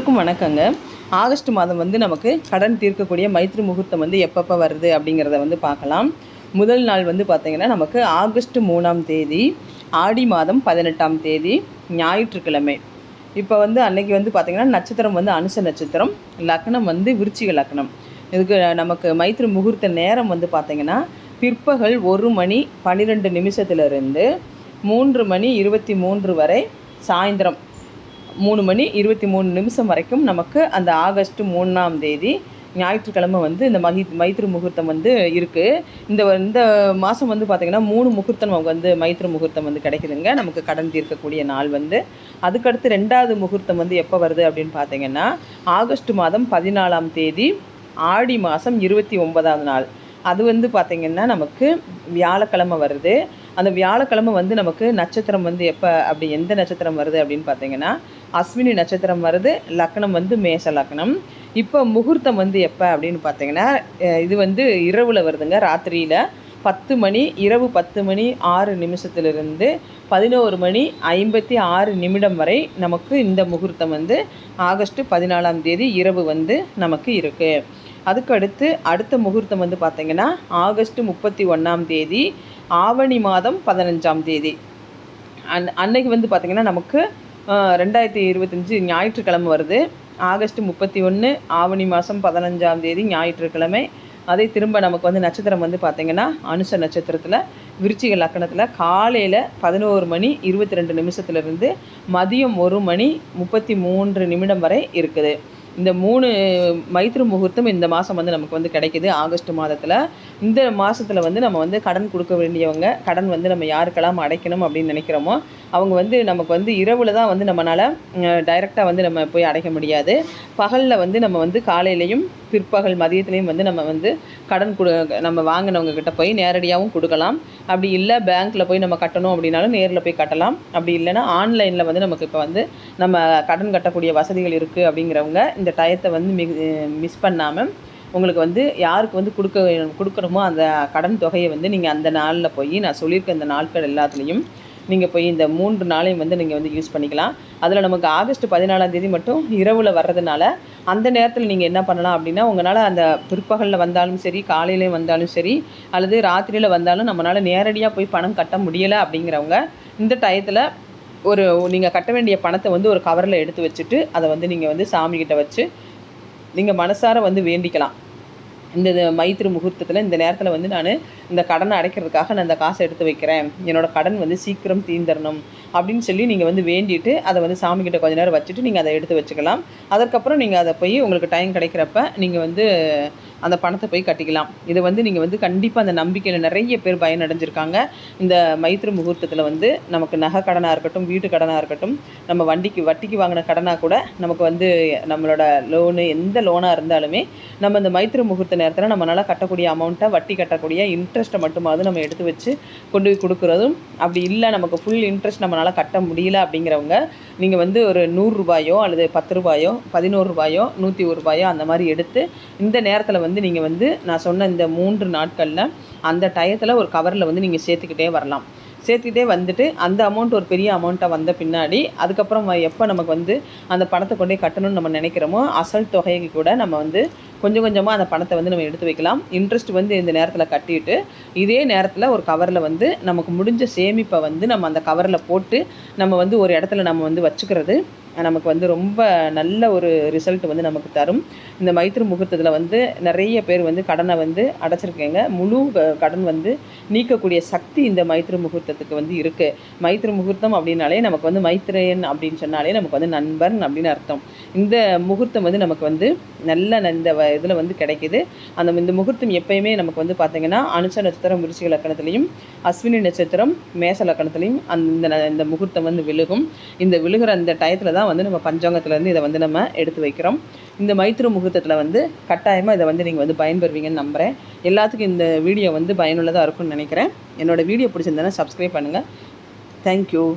எல்லாருக்கும் வணக்கங்க. ஆகஸ்ட் மாதம் வந்து நமக்கு கடன் தீர்க்கக்கூடிய மைத்ரி முகூர்த்தம் வந்து எப்பப்போ வருது அப்படிங்கிறத வந்து பார்க்கலாம். முதல் நாள் வந்து பார்த்திங்கன்னா நமக்கு ஆகஸ்ட் மூணாம் தேதி ஆடி மாதம் பதினெட்டாம் தேதி ஞாயிற்றுக்கிழமை. இப்போ வந்து அன்னைக்கு வந்து பார்த்திங்கன்னா நட்சத்திரம் வந்து அனுச நட்சத்திரம் லக்னம் வந்து விருச்சிக லக்னம். இதுக்கு நமக்கு மைத்ரி முகூர்த்த நேரம் வந்து பார்த்திங்கன்னா பிற்பகல் ஒரு மணி பன்னிரெண்டு நிமிஷத்துலேருந்து மூன்று மணி இருபத்தி மூன்று வரை சாயந்தரம் மூணு மணி இருபத்தி மூணு நிமிஷம் வரைக்கும் நமக்கு அந்த ஆகஸ்ட் மூணாம் தேதி ஞாயிற்றுக்கிழமை வந்து இந்த மகி மைத்ரி முகூர்த்தம் வந்து இருக்குது இந்த இந்த மாதம் வந்து பார்த்திங்கன்னா மூணு முகூர்த்தம் நமக்கு வந்து மைத்ரி முகூர்த்தம் வந்து கிடைக்குதுங்க. நமக்கு கடன் தீர்க்கக்கூடிய நாள் வந்து. அதுக்கடுத்து ரெண்டாவது முகூர்த்தம் வந்து எப்போ வருது அப்படின்னு பார்த்தீங்கன்னா ஆகஸ்ட் மாதம் பதினாலாம் தேதி ஆடி மாதம் இருபத்தி ஒன்பதாவது நாள். அது வந்து பார்த்திங்கன்னா நமக்கு வியாழக்கிழமை வருது. அந்த வியாழக்கிழமை வந்து நமக்கு நட்சத்திரம் வந்து எப்போ அப்படி எந்த நட்சத்திரம் வருது அப்படின்னு பார்த்தீங்கன்னா அஸ்வினி நட்சத்திரம் வருது லக்னம் வந்து மேச லக்னம். இப்போ முகூர்த்தம் வந்து எப்போ அப்படின்னு பார்த்தீங்கன்னா இது வந்து இரவில் வருதுங்க. ராத்திரியில் பத்து மணி இரவு பத்து மணி ஆறு நிமிஷத்துலேருந்து பதினோரு மணி ஐம்பத்தி ஆறு நிமிடம் வரை நமக்கு இந்த முகூர்த்தம் வந்து ஆகஸ்ட் பதினாலாம் தேதி இரவு வந்து நமக்கு இருக்குது அதுக்கு அடுத்து அடுத்த முகூர்த்தம் வந்து பார்த்திங்கன்னா ஆகஸ்ட் முப்பத்தி ஒன்றாம் தேதி ஆவணி மாதம் பதினஞ்சாம் தேதி. அன் அன்னைக்கு வந்து பார்த்திங்கன்னா நமக்கு ரெண்டாயிரத்தி இருபத்தஞ்சி ஞாயிற்றுக்கிழமை வருது. ஆகஸ்ட் முப்பத்தி ஒன்று ஆவணி மாதம் பதினஞ்சாம் தேதி ஞாயிற்றுக்கிழமை. அதே திரும்ப நமக்கு வந்து நட்சத்திரம் வந்து பார்த்திங்கன்னா அனுச நட்சத்திரத்தில் விருச்சிக லக்கணத்தில் காலையில் பதினோரு மணி இருபத்தி ரெண்டு நிமிஷத்துலேருந்து மதியம் ஒரு மணி முப்பத்தி மூன்று நிமிடம் வரை இருக்குது. இந்த மூணு மைத்ரு முகூர்த்தம் இந்த மாதம் வந்து நமக்கு வந்து கிடைக்குது ஆகஸ்ட் மாதத்தில். இந்த மாதத்தில் வந்து நம்ம வந்து கடன் கொடுக்க வேண்டியவங்க கடன் வந்து நம்ம யாருக்கெல்லாம் அடைக்கணும் அப்படின்னு நினைக்கிறோமோ அவங்க வந்து நமக்கு வந்து இரவில் தான் வந்து நம்மளால் டைரெக்டாக வந்து நம்ம போய் அடைக்க முடியாது. பகலில் வந்து நம்ம வந்து காலையிலையும் பிற்பகல் மதியத்துலேயும் வந்து நம்ம வந்து கடன் கொடு நம்ம வாங்கினவங்க கிட்ட போய் நேரடியாகவும் கொடுக்கலாம். அப்படி இல்லை பேங்க்கில் போய் நம்ம கட்டணும் அப்படின்னாலும் நேரில் போய் கட்டலாம். அப்படி இல்லைன்னா ஆன்லைனில் வந்து நமக்கு இப்போ வந்து நம்ம கடன் கட்டக்கூடிய வசதிகள் இருக்குது அப்படிங்கிறவங்க இந்த டயத்தை வந்து மிக் மிஸ் பண்ணாமல் உங்களுக்கு வந்து யாருக்கு வந்து கொடுக்க கொடுக்கணுமோ அந்த கடன் தொகையை வந்து நீங்கள் அந்த நாளில் போய் நான் சொல்லியிருக்க இந்த நாட்கள் எல்லாத்துலேயும் நீங்கள் போய் இந்த மூன்று நாளையும் வந்து நீங்கள் வந்து யூஸ் பண்ணிக்கலாம். அதில் நமக்கு ஆகஸ்ட் பதினாலாம் தேதி மட்டும் இரவில் வர்றதுனால அந்த நேரத்தில் நீங்கள் என்ன பண்ணலாம் அப்படின்னா உங்களால் அந்த பிற்பகலில் வந்தாலும் சரி காலையிலேயும் வந்தாலும் சரி அல்லது ராத்திரியில் வந்தாலும் நம்மளால் நேரடியாக போய் பணம் கட்ட முடியலை அப்படிங்கிறவங்க இந்த டயத்தில் ஒரு நீங்கள் கட்ட வேண்டிய பணத்தை வந்து ஒரு கவரில் எடுத்து வச்சுட்டு அதை வந்து நீங்கள் வந்து சாமிக்கிட்ட வச்சு நீங்கள் மனசார வந்து வேண்டிக்கலாம். இந்த இது மைத்திரு முகூர்த்தத்தில் இந்த நேரத்தில் வந்து நான் இந்த கடனை அடைக்கிறதுக்காக நான் இந்த காசை எடுத்து வைக்கிறேன். என்னோடய கடன் வந்து சீக்கிரம் தீர்ந்தரணும் அப்படின்னு சொல்லி நீங்கள் வந்து வேண்டிட்டு அதை வந்து சாமிக்கிட்ட கொஞ்ச நேரம் வச்சுட்டு நீங்கள் அதை எடுத்து வச்சுக்கலாம். அதற்கப்புறம் நீங்கள் அதை போய் உங்களுக்கு டைம் கிடைக்கிறப்ப நீங்கள் வந்து அந்த பணத்தை போய் கட்டிக்கலாம். இதை வந்து நீங்கள் வந்து கண்டிப்பாக அந்த நம்பிக்கையில் நிறைய பேர் பயனடைஞ்சிருக்காங்க. இந்த மைத்திரு முகூர்த்தத்தில் வந்து நமக்கு நகை கடனாக இருக்கட்டும் வீட்டு கடனாக இருக்கட்டும் நம்ம வண்டிக்கு வட்டிக்கு வாங்கின கடனாக கூட நமக்கு வந்து நம்மளோட லோனு எந்த லோனாக இருந்தாலுமே நம்ம இந்த மைத்திரு முகூர்த்த நேரத்தில் நம்மளால் கட்டக்கூடிய அமௌண்ட்டை வட்டி கட்டக்கூடிய இன்ட்ரெஸ்ட்டை மட்டுமாவது நம்ம எடுத்து வச்சு கொண்டு போய் கொடுக்குறதும் அப்படி இல்லை நமக்கு ஃபுல் இன்ட்ரெஸ்ட் நம்மளால் கட்ட முடியல அப்படிங்கிறவங்க நீங்கள் வந்து ஒரு நூறுரூபாயோ அல்லது பத்து ரூபாயோ பதினோரு ரூபாயோ நூற்றி ஒரு ரூபாயோ அந்த மாதிரி எடுத்து இந்த நேரத்தில் வந்து நீங்கள் வந்து நான் சொன்ன இந்த மூன்று நாட்களில் அந்த டயத்தில் ஒரு கவரில் வந்து நீங்கள் சேர்த்துக்கிட்டே வரலாம். சேர்த்துக்கிட்டே வந்துட்டு அந்த அமௌண்ட் ஒரு பெரிய அமௌண்ட்டாக வந்த பின்னாடி அதுக்கப்புறம் எப்போ நமக்கு வந்து அந்த பணத்தை கொண்டே கட்டணும்னு நம்ம நினைக்கிறோமோ அசல் தொகைக்கு கூட நம்ம வந்து கொஞ்சம் கொஞ்சமாக அந்த பணத்தை வந்து நம்ம எடுத்து வைக்கலாம். இன்ட்ரெஸ்ட் வந்து இந்த நேரத்தில் கட்டிட்டு இதே நேரத்தில் ஒரு கவரில் வந்து நமக்கு முடிஞ்ச சேமிப்பை வந்து நம்ம அந்த கவரில் போட்டு நம்ம வந்து ஒரு இடத்துல நம்ம வந்து வச்சுக்கிறது நமக்கு வந்து ரொம்ப நல்ல ஒரு ரிசல்ட் வந்து நமக்கு தரும். இந்த மைத்திரு முகூர்த்தத்தில் வந்து நிறைய பேர் வந்து கடனை வந்து அடைச்சிருக்கேங்க. முழு க- கடன் வந்து நீக்கக்கூடிய சக்தி இந்த மைத்திரு முகூர்த்தத்துக்கு வந்து இருக்குது மைத்திரு முகூர்த்தம் அப்படின்னாலே நமக்கு வந்து மைத்திரையன் அப்படின்னு சொன்னாலே நமக்கு வந்து நண்பன் அப்படின்னு அர்த்தம். இந்த முகூர்த்தம் வந்து நமக்கு வந்து நல்ல ந- இந்த இதில் வந்து கிடைக்குது. அந்த இந்த முகூர்த்தம் எப்பயுமே நமக்கு வந்து பார்த்திங்கன்னா அனுச நட்சத்திரம் விருச்சிக லக்கணத்துலேயும் அஸ்வினி நட்சத்திரம் மேச லக்கணத்துலேயும் அந்த ந- இந்த முகூர்த்தம் வந்து விழுகும். இந்த விழுகிற அந்த டயத்தில் தான் வந்து நம்ம பஞ்சாங்கத்துலேருந்து இதை வந்து நம்ம எடுத்து வைக்கிறோம். இந்த மைத்திரு முகூர்த்தத்தில் வந்து கட்டாயமாக இதை வந்து நீங்கள் வந்து பயன்பெறுவீங்கன்னு நம்புகிறேன் எல்லாத்துக்கும் இந்த வீடியோ வந்து பயனுள்ளதாக இருக்கும்னு நினைக்கிறேன். என்னோடய வீடியோ பிடிச்சிருந்தேன்னா சப்ஸ்கிரைப் பண்ணுங்கள் தேங்க்யூ